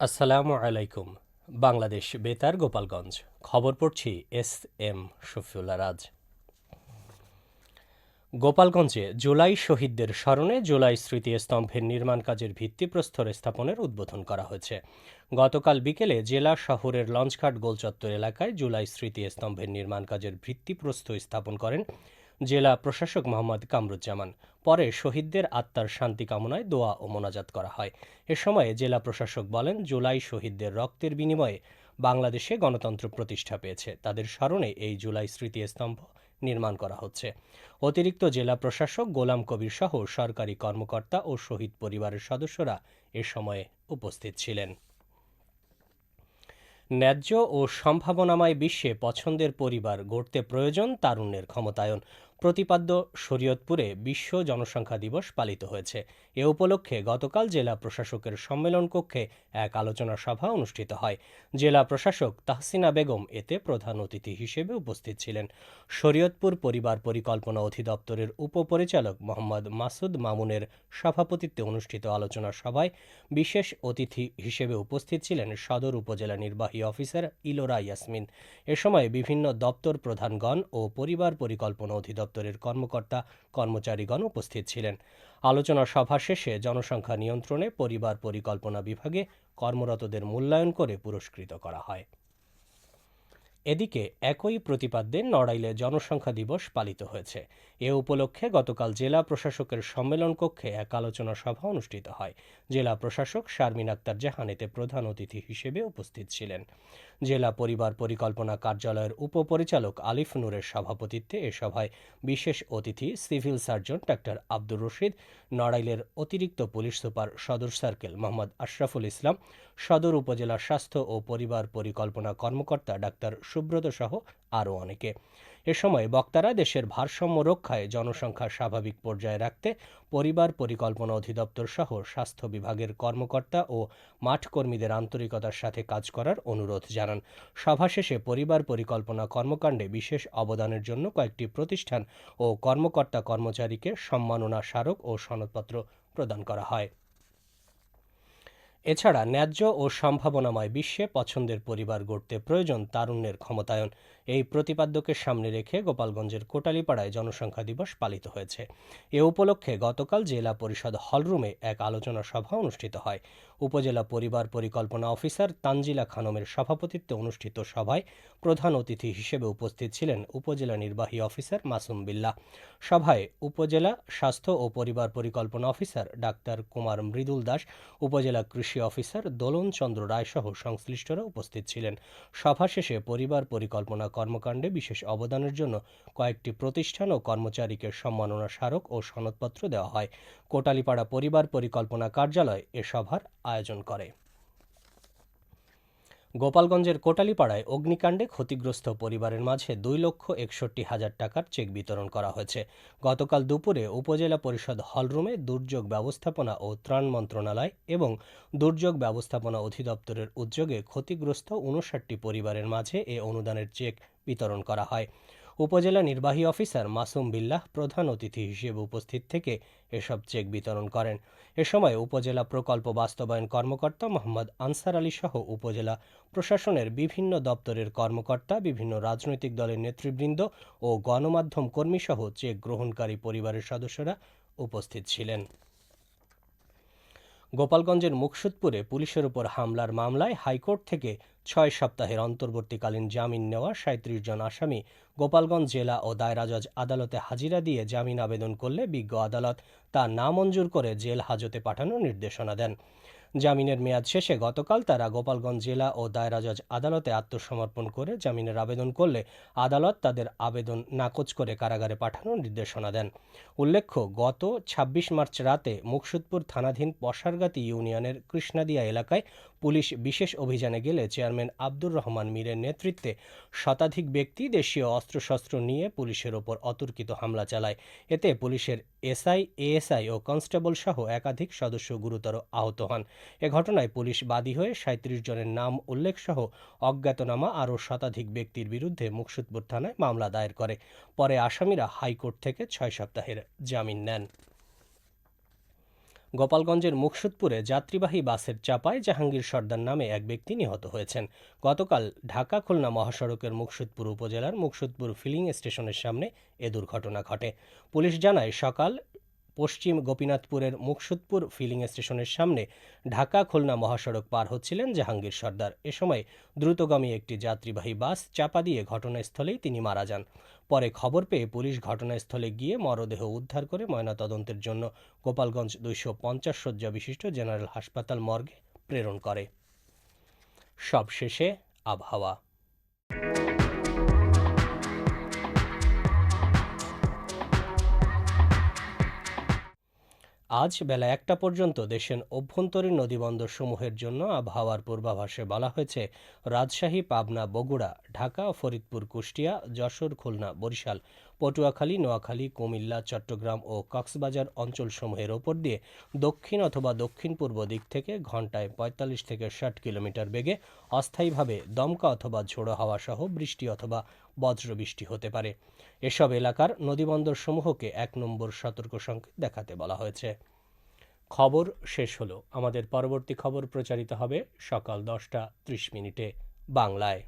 আসসালামু আলাইকুম, বাংলাদেশ বেতার, গোপালগঞ্জ। খবর পড়ছি এস এম শফিউল্লা রাজ। গোপালগঞ্জে জুলাই শহীদদের স্মরণে জুলাই স্মৃতি স্তম্ভের নির্মাণ কাজের ভিত্তিপ্রস্তর স্থাপনের উদ্বোধন করা হয়েছে। গতকাল বিকেলে জেলা শহরের লঞ্চঘাট গোলচত্বর এলাকায় জুলাই স্মৃতি স্তম্ভের নির্মাণ কাজের ভিত্তিপ্রস্তর স্থাপন করেন জেলা প্রশাসক মোহাম্মদ কামরুজ্জামান। পরে শহীদদের আত্মার শান্তি কামনায় দোয়া ও মোনাজাত করা হয়। এ সময়ে জেলা প্রশাসক বলেন, জুলাই শহীদদের রক্তের বিনিময়ে বাংলাদেশে গণতন্ত্র প্রতিষ্ঠা পেয়েছে। তাদের স্মরণে এই জুলাই স্মৃতিস্তম্ভ নির্মাণ করা হচ্ছে। অতিরিক্ত জেলা প্রশাসক গোলাম কবির সহ সরকারি কর্মকর্তা ও শহীদ পরিবারের সদস্যরা এ সময়ে উপস্থিত ছিলেন। ন্যায্য ও সম্ভাবনাময় বিশ্বে পছন্দের পরিবার গড়তে প্রয়োজন তারুণ্যের ক্ষমতায়ন। প্রতিপাদ্য শরীয়তপুরে বিশ্ব জনসংখ্যা দিবস পালিত হয়েছে। এ উপলক্ষে গতকাল জেলা প্রশাসকের সম্মেলন কক্ষে এক আলোচনা সভা অনুষ্ঠিত হয়। জেলা প্রশাসক তাহসিনা বেগম এতে প্রধান অতিথি হিসেবে উপস্থিত ছিলেন। শরীয়তপুর পরিবার পরিকল্পনা অধিদপ্তরের উপপরিচালক মোহাম্মদ মাসুদ মামুনের সভাপতিত্বে অনুষ্ঠিত আলোচনা সভায় বিশেষ অতিথি হিসেবে উপস্থিত ছিলেন সদর উপজেলা নির্বাহী অফিসার ইলোরা ইয়াসমিন। এ সময় বিভিন্ন দপ্তর প্রধানগণ ও পরিবার পরিকল্পনা অধিদপ্তরের কর্মকর্তা কর্মচারীগণ উপস্থিত ছিলেন। আলোচনা সভা শেষে জনসংখ্যা নিয়ন্ত্রণে পরিবার পরিকল্পনা বিভাগে কর্মরতদের মূল্যায়ন করে পুরস্কৃত করা হয়। এদিকে একই প্রতিপাদ্যে নড়াইলে জনসংখ্যা দিবস পালিত হয়েছে। এ উপলক্ষে গতকাল জেলা প্রশাসকের সম্মেলন কক্ষে এক আলোচনা সভা অনুষ্ঠিত হয়। জেলা প্রশাসক শারমিন আক্তার জাহান এতে প্রধান অতিথি হিসেবে উপস্থিত ছিলেন। জেলা পরিবার পরিকল্পনা কার্যালয়ের উপপরিচালক আলিফ নূরের সভাপতিত্বে এ সভায় বিশেষ অতিথি civil surgeon doctor Abdur Rashid, নড়াইলের অতিরিক্ত পুলিশ সুপার সদর সার্কেল মোহাম্মদ আশরাফুল ইসলাম, সদর উপজেলা স্বাস্থ্য ও পরিবার পরিকল্পনা কর্মকর্তা ডাক্তার সুব্রত সহ আরও অনেকে। এ সময় বক্তারা দেশের ভারসাম্য রক্ষায় জনসংখ্যা স্বাভাবিক পর্যায়ে রাখতে পরিবার পরিকল্পনা অধিদপ্তর সহ স্বাস্থ্য বিভাগের কর্মকর্তা ও মাঠ কর্মীদের আন্তরিকতার সাথে কাজ করার অনুরোধ জানান। সভা শেষে পরিবার পরিকল্পনা কর্মকাণ্ডে বিশেষ অবদানের জন্য কয়েকটি প্রতিষ্ঠান ও কর্মকর্তা কর্মচারীকে সম্মাননা স্মারক ও সনদপত্র প্রদান করা হয়। এছাড়া ন্যায্য ও সম্ভাবনাময় বিশ্বে পছন্দের পরিবার গড়তে প্রয়োজন তারুণ্যের ক্ষমতায়ন। এই প্রতিপাদ্যকে সামনে রেখে গোপালগঞ্জের কোটালীপাড়ায় জনসংখ্যা দিবস পালিত হয়েছে। এ উপলক্ষে গতকাল জেলা পরিষদ হলরুমে এক আলোচনা সভা অনুষ্ঠিত হয়। উপজেলা পরিবার পরিকল্পনা অফিসার তানজিলা খানমের সভাপতিত্বে অনুষ্ঠিত সভায় প্রধান অতিথি হিসেবে উপস্থিত ছিলেন উপজেলা নির্বাহী অফিসার মাসুম বিল্লাহ। সভায় উপজেলা স্বাস্থ্য ও পরিবার পরিকল্পনা অফিসার ডাক্তার কুমার মৃদুল দাস, উপজেলা কৃষি অফিসার দোলন চন্দ্র রায় সহ সংশ্লিষ্টরা উপস্থিত ছিলেন। সভা শেষে পরিবার পরিকল্পনা কর্মকাণ্ডে বিশেষ অবদানের জন্য কয়েকটি প্রতিষ্ঠান ও কর্মচারীকে সম্মাননা স্মারক ও সনদপত্র দেওয়া হয়। কোটালীপাড়া পরিবার পরিকল্পনা কার্যালয় এ সভার আয়োজন করে। গোপালগঞ্জের কোটালিপাড়ায় অগ্নিকাণ্ডে ক্ষতিগ্রস্ত পরিবারের মাঝে দুই লক্ষ একষট্টি হাজার টাকার চেক বিতরণ করা হয়েছে। গতকাল দুপুরে উপজেলা পরিষদ হলরুমে দুর্যোগ ব্যবস্থাপনা ও ত্রাণ মন্ত্রণালয় এবং দুর্যোগ ব্যবস্থাপনা অধিদপ্তরের উদ্যোগে ক্ষতিগ্রস্ত উনষাটটি পরিবারের মাঝে এ অনুদানের চেক বিতরণ করা হয়। উপজেলা নির্বাহী অফিসার মাসুম বিল্লাহ প্রধান অতিথি হিসেবে উপস্থিত থেকে এসব চেক বিতরণ করেন। এ সময় উপজেলা প্রকল্প বাস্তবায়ন কর্মকর্তা মোহাম্মদ আনসার আলী সহ উপজেলা প্রশাসনের বিভিন্ন দপ্তরের কর্মকর্তা, বিভিন্ন রাজনৈতিক দলের নেতৃবৃন্দ ও গণমাধ্যম কর্মী সহ চেক গ্রহণকারী পরিবারের সদস্যরা উপস্থিত ছিলেন। গোপালগঞ্জের মুকসুদপুরে পুলিশের উপর হামলার মামলায় হাইকোর্ট থেকে ছয় সপ্তাহের অন্তর্বর্তীকালীন জামিন নেওয়া সাঁত্রিশ জন আসামি গোপালগঞ্জ জেলা ও দায়রা জজ আদালতে হাজিরা দিয়ে জামিন আবেদন করলে বিজ্ঞ আদালত তা নামঞ্জুর করে জেল হাজতে পাঠানোর নির্দেশনা দেন। জামিনের মেয়াদ শেষে গতকাল তারা গোপালগঞ্জ জেলা ও দায়রা জজ আদালতে আত্মসমর্পণ করে জামিনের আবেদন করলে আদালত তাদের আবেদন নাকচ করে কারাগারে পাঠানোর নির্দেশনা দেন। উল্লেখ্য, গত ২৬ মার্চ রাতে মুকসুদপুর থানাধীন পশারগাতি ইউনিয়নের কৃষ্ণাদিয়া এলাকায় পুলিশ বিশেষ অভিযানে গেলে চেয়ারম্যান আব্দুর রহমান মীরের নেতৃত্বে শতাধিক ব্যক্তি দেশীয় অস্ত্রশস্ত্র নিয়ে পুলিশের ওপর অতর্কিত হামলা চালায়। এতে পুলিশের এসআই, এএসআই ও কনস্টেবল সহ একাধিক সদস্য গুরুতর আহত হন। এ ঘটনায় পুলিশ বাদী হয়ে সাঁত্রিশ জনের নাম উল্লেখ সহ অজ্ঞাতনামা আরও শতাধিক ব্যক্তির বিরুদ্ধে মুকসুদপুর থানায় মামলা দায়ের করে। পরে আসামিরা হাইকোর্ট থেকে ছয় সপ্তাহের জামিন নেন। গোপালগঞ্জের মুকসুদপুরে যাত্রীবাহী বাসের চাপায় জাহাঙ্গীর সর্দার নামে এক ব্যক্তি নিহত হয়েছেন। গতকাল ঢাকা খুলনা মহাসড়কের মুকসুদপুর উপজেলার মুকসুদপুর ফিলিং স্টেশনের সামনে এ দুর্ঘটনা ঘটে। পুলিশ জানায়, সকাল পশ্চিম গোপীনাথপুরের মুকসুদপুর ফিলিং স্টেশনের সামনে ঢাকা খুলনা মহাসড়ক পার হচ্ছিলেন জাহাঙ্গীর সর্দার। এ সময় দ্রুতগামী একটি যাত্রীবাহী বাস চাপা দিয়ে ঘটনাস্থলেই তিনি মারা যান। পরে খবর পেয়ে পুলিশ ঘটনাস্থলে গিয়ে মরদেহ উদ্ধার করে ময়নাতদন্তের জন্য গোপালগঞ্জ দুইশো পঞ্চাশ শয্যা বিশিষ্ট জেনারেল হাসপাতাল মর্গে প্রেরণ করে। সবশেষে আবহাওয়া। আজ বেলা একটা পর্যন্ত দেশের অভ্যন্তরীণ নদীবন্দর সমূহের জন্য আবহাওয়ার পূর্বাভাসে বলা হয়েছে, রাজশাহী, পাবনা, বগুড়া, ঢাকা, ফরিদপুর, কুষ্টিয়া, যশোর, খুলনা, বরিশাল পটুয়াখালী, নোয়াখালী, কুমিল্লা, চট্টগ্রাম ও কক্সবাজার অঞ্চলসমূহের ওপর দিয়ে দক্ষিণ অথবা দক্ষিণ পূর্ব দিক থেকে ঘন্টায় পঁয়তাল্লিশ থেকে ষাট কিলোমিটার বেগে অস্থায়ীভাবে দমকা অথবা ঝোড়ো হাওয়া সহ বৃষ্টি অথবা বজ্রবৃষ্টি হতে পারে। এসব এলাকার নদীবন্দর সমূহকে এক নম্বর সতর্ক সংকেত দেখাতে বলা হয়েছে। খবর শেষ হলো। আমাদের পরবর্তী খবর প্রচারিত হবে সকাল দশটা ত্রিশ মিনিটে বাংলায়।